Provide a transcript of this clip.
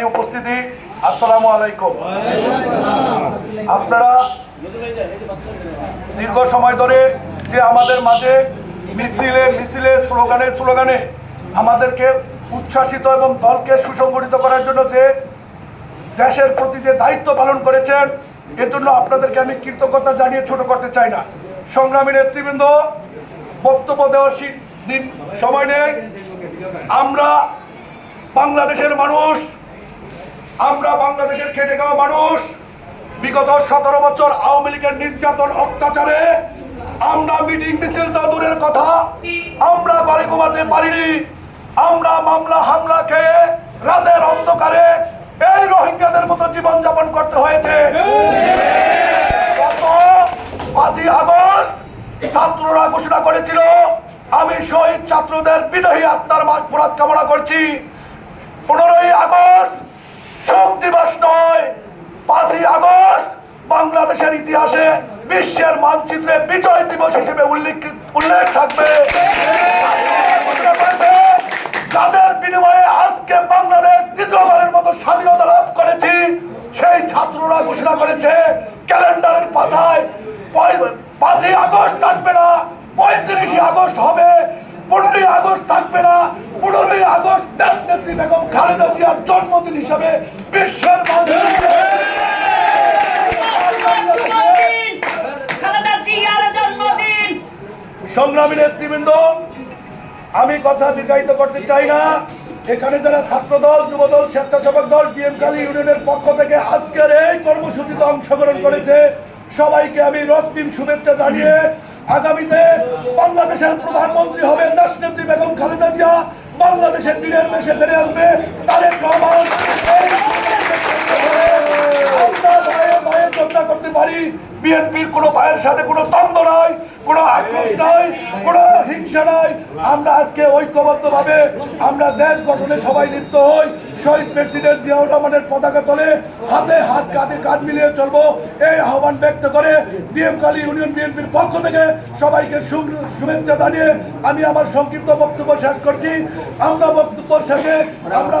সংগ্রামী উপস্থিতি আসসালামু আলাইকুম। আপনারা দীর্ঘ সময় ধরে যে আমাদের মাঝে মিছিলে মিছিলে স্লোগানে স্লোগানে আমাদেরকে উচ্ছ্বাসিত এবং দলকে সুসংগঠিত করার জন্য যে দেশের প্রতি যে দায়িত্ব পালন করেছেন, এর জন্য আপনাদেরকে আমি কৃতজ্ঞতা জানিয়ে ছোট করতে চাই না। সংগ্রামী নেতৃবৃন্দ, বক্তব্য দেওয়ার দিন সময় নেই। আমরা বাংলাদেশের মানুষ আমরা বাংলাদেশের খেটে খাওয়া মানুষ। বিগত সতেরো বছর আওয়ামী লীগের নির্যাতন, অত্যাচারে আমরা মিটিং মিছিল তো দূরের কথা, আমরা বাড়ি ঘুমাতে পারিনি, আমরা মামলা, হামলা খেয়ে রাতের অন্ধকারে এই রোহিঙ্গাদের মতো জীবনযাপন করতে হয়েছে। পাঁচই আগস্ট ছাত্ররা ঘোষণা করেছিল, আমি শহীদ ছাত্রদের বিদেহী আত্মার মাঠ কামনা করছি। পনেরোই আগস্ট শোক দিবস নয় পাঁচই আগস্ট বাংলাদেশের ইতিহাসে বিশ্বের মানচিত্রে বিজয় দিবস হিসেবে উল্লেখ উল্লেখ থাকবে। যাদের বিনিময়ে আজকে বাংলাদেশ দ্বিতীয়বারের মতো স্বাধীনতা লাভ করেছি, সেই ছাত্ররা ঘোষণা করেছে, ক্যালেন্ডারের পাতায় পাঁচই আগস্ট থাকবে না, পঁয়ত্রিশে আগস্ট হবে, পনেরোই আগস্ট থাকবে না, পনেরোই আগস্ট দেশ নেত্রী বেগম খালেদা জিয়ার জন্মদিন হিসাবে বিশ্বের মানচিত্রে জন্মদিন খালেদা জিয়ার জন্মদিন সংগ্রামী নেতৃবৃন্দ, আমি কথা দীর্ঘায়িত করতে চাই না। এখানে যারা ছাত্র দল, যুব দল, স্বেচ্ছাসেবক দল ডিএম কালী ইউনিয়নের পক্ষ থেকে আজকের এই কর্মসূচিতে অংশগ্রহণ করেছে, সবাইকে আমি রক্তিম শুভেচ্ছা জানিয়ে আগামীতে বাংলাদেশের প্রধানমন্ত্রী হবে দেশ নেত্রী বেগম খালেদা জিয়া। বাংলাদেশের বীরের বেশে ফিরে আসবে তারেক রহমান এই আমরা ভয়ে ভয়ে চর্চা করতে পারি বিএনপির কোনো ভাইয়ের সাথে কোনো দ্বন্দ্ব নাই কোনো আক্রোশ নাই কোনো হিংসা নাই। আমরা আজকে ঐক্যবদ্ধভাবে আমরা দেশ গঠনে সবাই লিপ্ত হই। শহীদ প্রেসিডেন্ট জিয়াউর রহমানের পতাকা তলে হাতে হাত কাঁধে কাঁধ মিলিয়ে চলবো। এই আহ্বান ব্যক্ত করে ডিএম কালী ইউনিয়ন বিএনপির পক্ষ থেকে সবাইকে শুভেচ্ছা জানিয়ে আমি আমার সংক্ষিপ্ত বক্তব্য শেষ করছি। আমরা বক্তব্য শেষে আমরা